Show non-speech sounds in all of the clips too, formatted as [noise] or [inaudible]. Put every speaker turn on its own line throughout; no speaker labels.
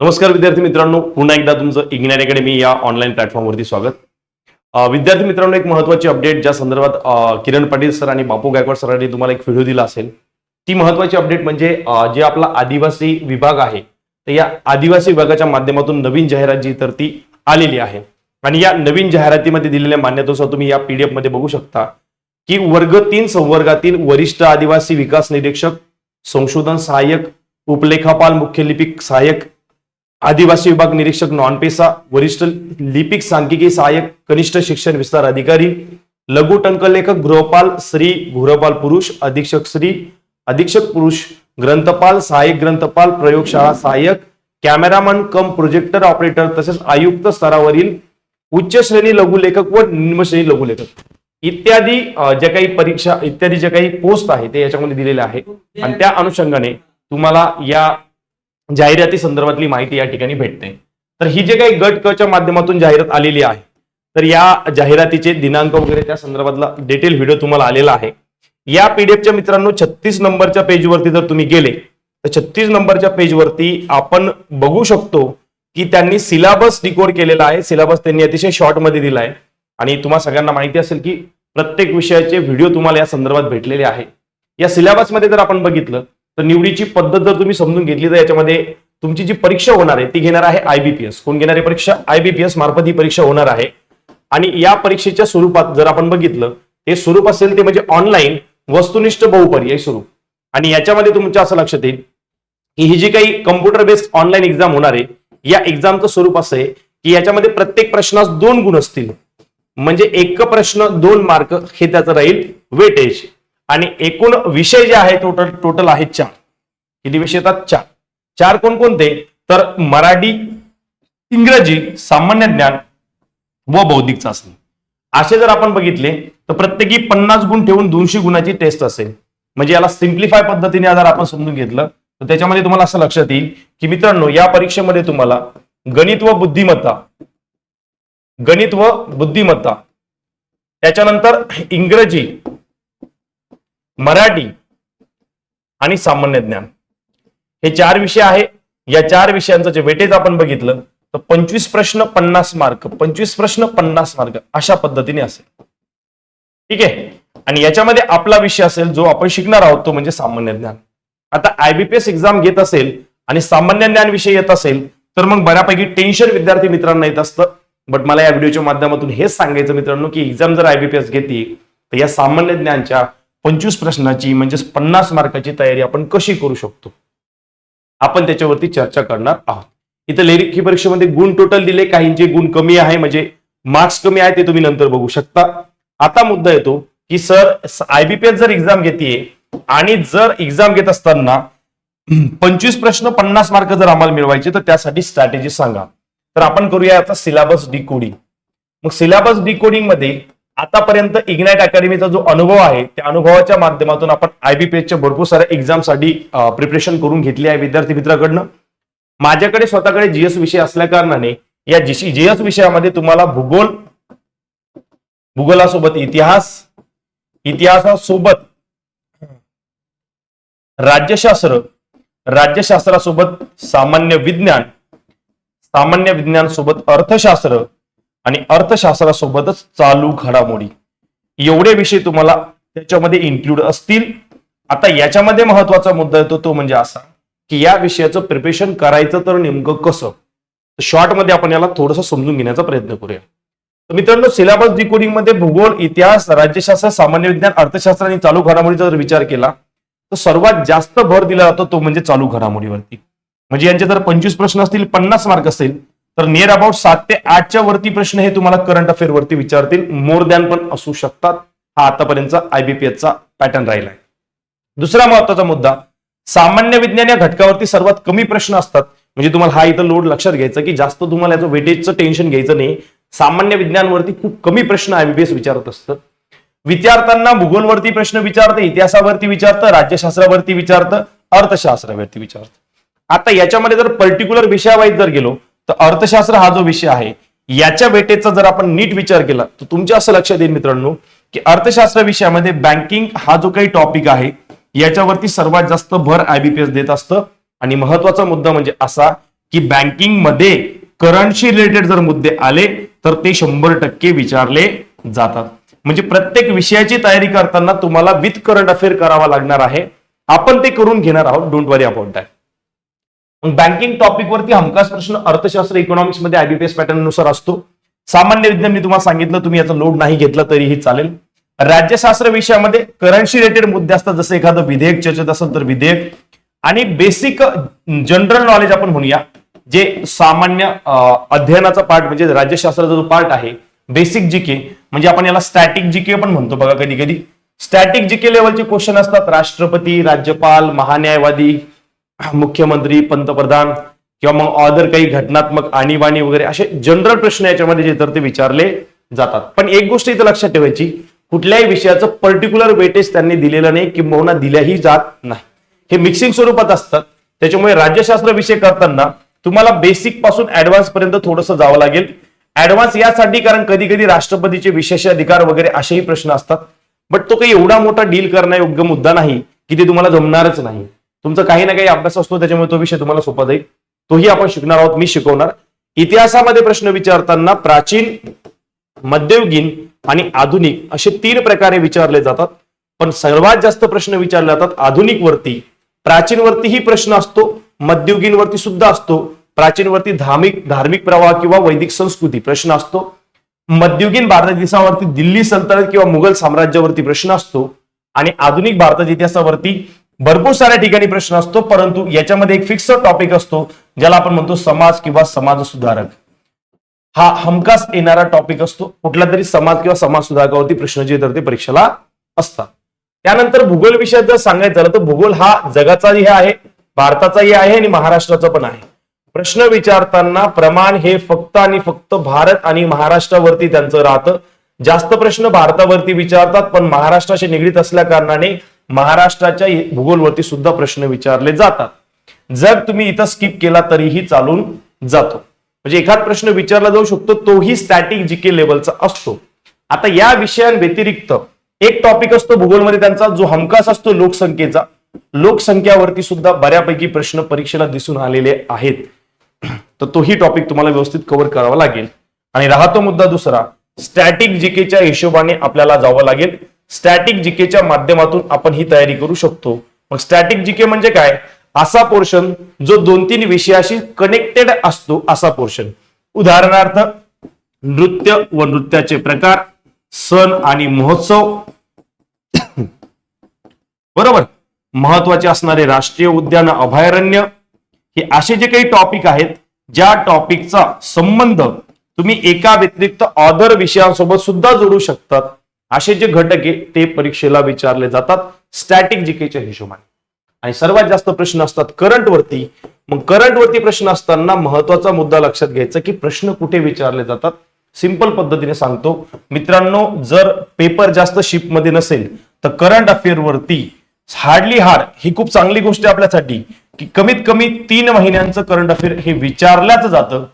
नमस्कार विद्यार्थी मित्रांनो पुन्हा एकदा तुमचं इग्नाईट अकॅडमी या ऑनलाईन प्लॅटफॉर्मवरती स्वागत. विद्यार्थी मित्रांनो एक महत्वाची अपडेट ज्या संदर्भात किरण पाटील सर आणि बापू गायकवाड सरांनी तुम्हाला एक व्हिडिओ दिला असेल. ती महत्वाची अपडेट म्हणजे जे आपला आदिवासी विभाग आहे तर या आदिवासी विभागाच्या माध्यमातून नवीन जाहिरात जी तर ती आलेली आहे. आणि या नवीन जाहिरातीमध्ये दिलेल्या मान्यतेनुसार तुम्ही या पीडीएफमध्ये बघू शकता की वर्ग तीन संवर्गातील वरिष्ठ आदिवासी विकास निरीक्षक संशोधन सहाय्यक उपलेखापाल मुख्य लिपिक सहाय्यक आदिवासी विभाग निरीक्षक नॉन पेसा वरिष्ठ लिपिक सांख्यिकी सहाय्यक कनिष्ठ शिक्षण विस्तार अधिकारी लघु टंकलेखक गृहपाल श्री गुरपाल पुरुष अधीक्षक श्री अधीक्षक पुरुष ग्रंथपाल सहाय्यक ग्रंथपाल प्रयोगशाळा सहाय्यक कॅमेरामन कम प्रोजेक्टर ऑपरेटर तसेच आयुक्त स्तरावरील उच्च श्रेणी लघुलेखक व निम्नश्रेणी लघुलेखक इत्यादी ज्या काही परीक्षा इत्यादी ज्या काही पोस्ट आहे ते याच्यामध्ये दिलेले आहे आणि त्या अनुषंगाने तुम्हाला या जाहिराती संदर्भातली माहिती या ठिकाणी भेटते. तर ही जे काही गट क च्या माध्यमातून जाहिरात आलेली आहे तर या जाहिरातीचे दिनांक वगैरे त्या संदर्भातला डिटेल व्हिडिओ तुम्हाला आलेला आहे. या पीडीएफच्या मित्रांनो छत्तीस नंबरच्या पेजवरती जर तुम्ही गेले तर छत्तीस नंबरच्या पेजवरती आपण बघू शकतो की त्यांनी सिलेबस डिकोड केलेला आहे. सिलेबस त्यांनी अतिशय शॉर्टमध्ये दिला आहे. आणि तुम्हाला सगळ्यांना माहिती असेल की प्रत्येक विषयाचे व्हिडिओ तुम्हाला या संदर्भात भेटलेले आहे. या सिलेबसमध्ये जर आपण बघितलं तर निवडीची पद्धत जर तुम्ही समजून घेतली तर याच्यामध्ये तुमची जी परीक्षा होणार आहे ती घेणार आहे आयबीपीएस कोण घेणार आहे परीक्षा? आयबीपीएस मार्फत ही परीक्षा होणार आहे. आणि या परीक्षेच्या स्वरूपात जर आपण बघितलं ते स्वरूप असेल ते म्हणजे ऑनलाईन वस्तुनिष्ठ बहुपर्याय स्वरूप. आणि याच्यामध्ये तुमच्या असं लक्षात येईल की ही जी काही कम्प्युटर बेस्ड ऑनलाईन एक्झाम होणार आहे या एक्झामचं स्वरूप असं आहे की याच्यामध्ये प्रत्येक प्रश्नास दोन गुण असतील. म्हणजे एक प्रश्न दोन मार्क हे त्याचं राहील वेटेज आणि एकूण विषय जे आहे टोटल टोटल आहेत चार किती विषय येतात? चार चार कोणकोणते तर मराठी इंग्रजी सामान्य ज्ञान व बौद्धिक चाचणी. असे जर आपण बघितले तर प्रत्येकी पन्नास गुण ठेवून दोनशे गुणाची टेस्ट असेल. म्हणजे याला सिम्प्लिफाय पद्धतीने जर आपण समजून घेतलं तर त्याच्यामध्ये तुम्हाला असं लक्षात येईल की मित्रांनो या परीक्षेमध्ये तुम्हाला गणित व बुद्धिमत्ता गणित व बुद्धिमत्ता त्याच्यानंतर इंग्रजी मराठी आणि सामान्य ज्ञान. हे चार विषय आहे. या चार विषयांचं जे वेटेज आपण बघितलं तर पंचवीस प्रश्न पन्नास मार्क पंचवीस प्रश्न पन्नास मार्क अशा पद्धतीने असेल. ठीक आहे? आणि याच्यामध्ये आपला विषय असेल जो आपण शिकणार आहोत तो म्हणजे सामान्य ज्ञान. आता आयबीपीएस एक्झाम घेत असेल आणि सामान्य ज्ञान विषय येत असेल तर मग बऱ्यापैकी टेन्शन विद्यार्थी मित्रांना येत असतं. बट मला या व्हिडिओच्या माध्यमातून हेच सांगायचं मित्रांनो की एक्झाम जर आयबीपीएस घेते तर या सामान्य ज्ञानच्या पंचवीस प्रश्नाची म्हणजेच पन्नास मार्काची तयारी आपण कशी करू शकतो? आपण त्याच्यावरती चर्चा करणार आहोत. इथं लेखी परीक्षेमध्ये गुण टोटल दिले काहींचे गुण कमी आहे म्हणजे मार्क्स कमी आहे ते तुम्ही नंतर बघू शकता. आता मुद्दा येतो की सर आयबीपीएस जर एक्झाम घेते आणि जर एक्झाम घेत असताना पंचवीस प्रश्न पन्नास मार्क जर आम्हाला मिळवायचे तर त्यासाठी स्ट्रॅटेजी सांगा. तर आपण करूया आता सिलेबस डिकोडिंग मग सिलेबस डिकोडिंगमध्ये आतापर्यंत इग्नाइट अकॅडमीचा जो अनुभव आहे त्या अनुभवाच्या माध्यमातून आपण आयबीपीएसच्या भरपूर साऱ्या एक्झामसाठी प्रिपरेशन करून घेतली आहे विद्यार्थी मित्राकडनं. माझ्याकडे स्वतःकडे जीएस विषय असल्या कारणाने या जीएस विषयामध्ये तुम्हाला भूगोल भूगोलासोबत इतिहास इतिहासासोबत राज्यशास्त्र राज्यशास्त्रासोबत सामान्य विज्ञान सामान्य विज्ञान सोबत अर्थशास्त्र आणि अर्थशास्त्रासोबतच चालू घडामोडी. एवढे विषय तुम्हाला त्याच्यामध्ये इन्क्लूड असतील. आता याच्यामध्ये महत्त्वाचा मुद्दा येतो तो म्हणजे असा की या विषयाचं प्रिपरेशन करायचं तर नेमकं कसं? शॉर्टमध्ये आपण याला थोडंसं समजून घेण्याचा प्रयत्न करूया. तर मित्रांनो सिलेबस डिकोडिंगमध्ये भूगोल इतिहास राज्यशास्त्र सामान्य विज्ञान अर्थशास्त्र आणि चालू घडामोडीचा जर विचार केला तर सर्वात जास्त भर दिला जातो तो म्हणजे चालू घडामोडीवरती. म्हणजे यांचे जर पंचवीस प्रश्न असतील पन्नास मार्क असेल तर नियर अबाउट सात ते आठच्या वरती प्रश्न हे तुम्हाला करंट अफेअर वरती विचारतील. मोर दॅन पण असू शकतात. हा आतापर्यंतचा आयबीपीएसचा पॅटर्न राहिला आहे दुसरा महत्त्वाचा मुद्दा सामान्य विज्ञान या घटकावरती सर्वात कमी प्रश्न असतात. म्हणजे तुम्हाला हा इथं लोड लक्षात घ्यायचा की जास्त तुम्हाला याचं वेटेजचं टेन्शन घ्यायचं नाही. सामान्य विज्ञानवरती खूप कमी प्रश्न आयबीपीएस विचारत असतं. विचारताना भूगोलवरती प्रश्न विचारतं इतिहासावरती विचारतं राज्यशास्त्रावरती विचारतं अर्थशास्त्रावरती विचारतं. आता याच्यामध्ये जर पर्टिक्युलर विषयावाईज जर गेलो तर अर्थशास्त्र हा जो विषय आहे याच्या वेटेचा जर आपण नीट विचार केला तर तुमच्या असं लक्षात येईल मित्रांनो की अर्थशास्त्र विषयामध्ये बँकिंग हा जो काही टॉपिक आहे याच्यावरती सर्वात जास्त भर आयबीपीएस देत असतं. आणि महत्त्वाचा मुद्दा म्हणजे असा की बँकिंगमध्ये करंटशी रिलेटेड जर मुद्दे आले तर ते शंभर टक्के विचारले जातात. म्हणजे प्रत्येक विषयाची तयारी करताना तुम्हाला विथ करंट अफेअर करावा लागणार आहे. आपण ते करून घेणार आहोत. Don't worry about that banking topic वरती हमखास प्रश्न अर्थशास्त्र इकॉनॉमिक्समध्ये आयबीपीएस पॅटर्ननुसार असतो. सामान्य विज्ञान मी तुम्हाला सांगितलं तुम्ही याचा लोड नाही घेतला तरीही चालेल. राज्यशास्त्र विषयामध्ये करन्सी रिलेटेड मुद्दे असतात जसं एखादं विधेयक चर्चेत असेल तर विधेयक. आणि बेसिक जनरल नॉलेज आपण म्हणूया जे सामान्य अध्ययनाचा पार्ट म्हणजे राज्यशास्त्राचा जो पार्ट आहे बेसिक जीके म्हणजे आपण याला स्टॅटिक जीके पण म्हणतो बघा कधी कधी स्टॅटिक जीके लेवलचे क्वेश्चन असतात राष्ट्रपती राज्यपाल महान्यायवादी मुख्यमंत्री पंतप्रधान किंवा मग ऑदर काही घटनात्मक आणीबाणी वगैरे असे जनरल प्रश्न याच्यामध्ये जे तर ते विचारले जातात. पण एक गोष्ट इथं लक्षात ठेवायची कुठल्याही विषयाचं पर्टिक्युलर वेटेज त्यांनी दिलेलं नाही किंबहुना दिल्याही जात नाही. हे मिक्सिंग स्वरूपात असतात त्याच्यामुळे राज्यशास्त्र विषय करताना तुम्हाला बेसिकपासून ऍडव्हान्स पर्यंत थोडंसं जावं लागेल. ऍडव्हान्स यासाठी कारण कधी कधी राष्ट्रपतीचे विशेष अधिकार वगैरे असेही प्रश्न असतात. बट तो काही एवढा मोठा डील करण्यायोग्य मुद्दा नाही की ते तुम्हाला जमणारच नाही. तुमचा काही ना काही अभ्यास असतो त्याच्यामुळे तो विषय तुम्हाला सोपा जाईल. तोही आपण शिकणार आहोत मी शिकवणार. इतिहासामध्ये प्रश्न विचारताना प्राचीन मध्ययुगीन आणि आधुनिक असे तीन प्रकारे विचारले जातात. पण सर्वात जास्त प्रश्न विचारले जातात आधुनिक वरती प्राचीन वरतीही प्रश्न असतो मध्ययुगीन वरती सुद्धा असतो. प्राचीन वरती धार्मिक धार्मिक प्रवाह किंवा वैदिक संस्कृती प्रश्न असतो. मध्ययुगीन भारत इतिहासावरती दिल्ली सल्तनत किंवा मुघल साम्राज्यावरती प्रश्न असतो. आणि आधुनिक भारताच्या इतिहासावरती भरपूर साऱ्या ठिकाणी प्रश्न असतो परंतु याच्यामध्ये एक फिक्स टॉपिक असतो ज्याला आपण म्हणतो समाज किंवा समाज सुधारक हा हमखास येणारा टॉपिक असतो कुठला तरी समाज किंवा समाज सुधारकावरती प्रश्न जे तर ते परीक्षेला असतात. त्यानंतर भूगोल विषयात जर सांगायचं झालं तर भूगोल हा जगाचाही आहे भारताचाही आहे आणि महाराष्ट्राचा पण आहे. प्रश्न विचारताना प्रमाण हे फक्त आणि फक्त भारत आणि महाराष्ट्रावरती त्यांचं राहतं. जास्त प्रश्न भारतावरती विचारतात पण महाराष्ट्राशी निगडीत असल्या कारणाने महाराष्ट्राच्या भूगोलवरती सुद्धा प्रश्न विचारले जातात. जर तुम्ही इथं स्किप केला तरीही चालून जातो. म्हणजे एखाद प्रश्न विचारला जाऊ शकतो तोही स्टॅटिक जीके लेवलचा असतो. आता या विषयांव्यतिरिक्त एक टॉपिक असतो भूगोलमध्ये त्यांचा जो हमखास असतो लोकसंख्येचा. लोकसंख्यावरती सुद्धा बऱ्यापैकी प्रश्न परीक्षेला दिसून आलेले आहेत. तर तोही टॉपिक तुम्हाला व्यवस्थित कव्हर करावा लागेल. आणि राहतो मुद्दा दुसरा स्टॅटिक जीकेच्या हिशोबाने आपल्याला जावं लागेल. स्टॅटिक जीकेच्या माध्यमातून आपण ही तयारी करू शकतो. मग स्टॅटिक जीके म्हणजे काय? असा पोर्शन जो दोन तीन विषयाशी कनेक्टेड असतो असा पोर्शन उदाहरणार्थ नृत्य व नृत्याचे प्रकार सण आणि महोत्सव. [coughs] बरोबर? महत्त्वाचे असणारे राष्ट्रीय उद्यान अभयारण्य. हे असे जे काही टॉपिक आहेत ज्या टॉपिकचा संबंध तुम्ही एका व्यतिरिक्त ऑदर विषयांसोबत सुद्धा जोडू शकतात. असे जे घटक आहे ते परीक्षेला विचारले जातात स्टॅटिक जीकेच्या हिशोबाने. आणि सर्वात जास्त प्रश्न असतात करंट वरती. मग करंट वरती प्रश्न असताना महत्त्वाचा मुद्दा लक्षात घ्यायचा की प्रश्न कुठे विचारले जातात? सिंपल पद्धतीने सांगतो. मित्रांनो जर पेपर जास्त शिपमध्ये नसेल तर करंट अफेअर वरती हार्डली हार्ड ही खूप चांगली गोष्ट आहे आपल्यासाठी की कमीत कमी तीन महिन्यांचं करंट अफेअर हे विचारल्याच जातं.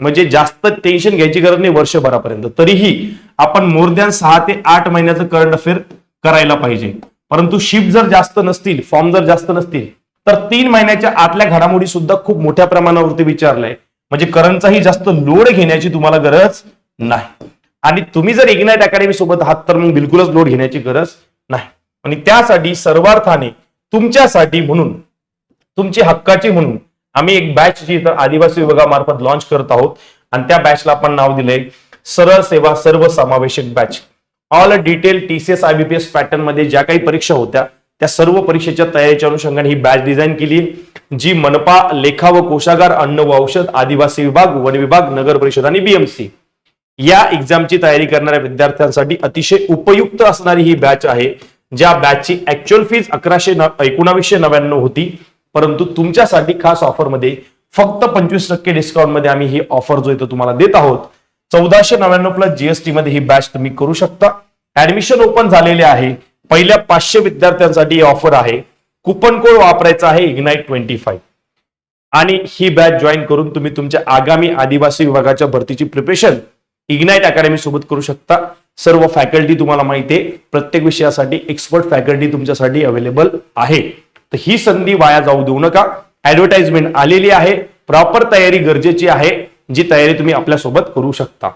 म्हणजे जास्त टेन्शन घ्यायची गरज नाही वर्षभरापर्यंत. तरीही आपण मोर दॅन सहा ते आठ महिन्याचं करंट अफेअर करायला पाहिजे. परंतु शिफ्ट जर जास्त नसतील फॉर्म जर जास्त नसतील तर तीन महिन्याच्या आतल्या घडामोडी सुद्धा खूप मोठ्या प्रमाणावरती विचारलंय. म्हणजे करंटचाही जास्त लोड घेण्याची तुम्हाला गरज नाही. आणि तुम्ही जर इग्नाइट अकॅडमी सोबत आहात तर मग बिलकुलच लोड घेण्याची गरज नाही. आणि त्यासाठी सर्वार्थाने तुमच्यासाठी म्हणून तुमची हक्काची म्हणून आम्ही एक बॅच जी इथं आदिवासी विभागामार्फत लॉन्च करत आहोत. आणि त्या बॅचला आपण नाव दिलंय सरळ सेवा सर्व समावेशक batch all detail TCS IBPS पॅटर्नमध्ये ज्या काही परीक्षा होत्या त्या सर्व परीक्षेच्या तयारीच्या अनुषंगाने ही बॅच डिझाईन केली. जी मनपा लेखा व कोशागार अन्न व औषध आदिवासी विभाग वन विभाग नगर परिषद आणि बीएमसी या एक्झामची तयारी करणाऱ्या विद्यार्थ्यांसाठी अतिशय उपयुक्त असणारी ही बॅच आहे ज्या बॅचची ऍक्च्युअल फीज अकराशे एकोणावीसशे नव्याण्णव होती. परंतु तुमच्यासाठी खास ऑफरमध्ये फक्त पंचवीस टक्के डिस्काउंटमध्ये आम्ही ही ऑफर जो आहे तो तुम्हाला देत आहोत. चौदाशे नव्याण्णव प्लस जीएसटी मध्ये ही बॅच तुम्ही करू शकता. ऍडमिशन ओपन झालेले आहे. पहिल्या पाचशे विद्यार्थ्यांसाठी ही ऑफर आहे. कुपन कोड वापरायचा आहे इग्नाईट ट्वेंटी फाईव्ह आणि ही बॅच जॉईन करून तुम्ही तुमच्या आगामी आदिवासी विभागाच्या भरतीची प्रिपरेशन इग्नाईट अकॅडमी सोबत करू शकता. सर्व फॅकल्टी तुम्हाला माहिती आहे. प्रत्येक विषयासाठी एक्सपर्ट फॅकल्टी तुमच्यासाठी अवेलेबल आहे. तर ही संधी वाया जाऊ देऊ नका. ऍडव्हर्टाइजमेंट आलेली आहे. प्रॉपर तयारी गरजेची आहे. जी तयारी तुम्ही आपल्यासोबत करू शकता.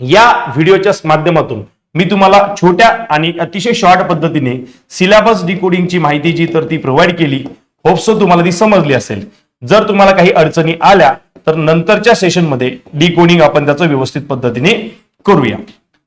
या व्हिडिओच्या माध्यमातून मी तुम्हाला छोट्या आणि अतिशय शॉर्ट पद्धतीने सिलेबस डिकोडिंगची माहिती जी तर ती प्रोव्हाइड केली होपसो तुम्हाला ती समजली असेल. जर तुम्हाला काही अडचणी आल्या तर नंतरच्या सेशनमध्ये डिकोडिंग आपण त्याचं व्यवस्थित पद्धतीने करूया.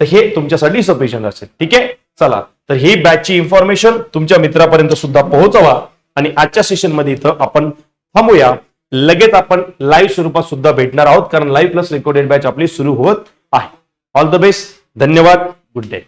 तर हे तुमच्यासाठी सफिशियंट असेल. ठीक आहे? चला. तर ही बॅचची इन्फॉर्मेशन तुमच्या मित्रापर्यंत सुद्धा पोहोचवा आणि आजच्या सेशनमध्ये इथं आपण थांबूया. लगेच आपण लाईव्ह स्वरूपात सुद्धा भेटणार आहोत कारण लाईव्ह प्लस रेकॉर्डेड बॅच आपली सुरू होत आहे. ऑल द बेस्ट धन्यवाद. Good day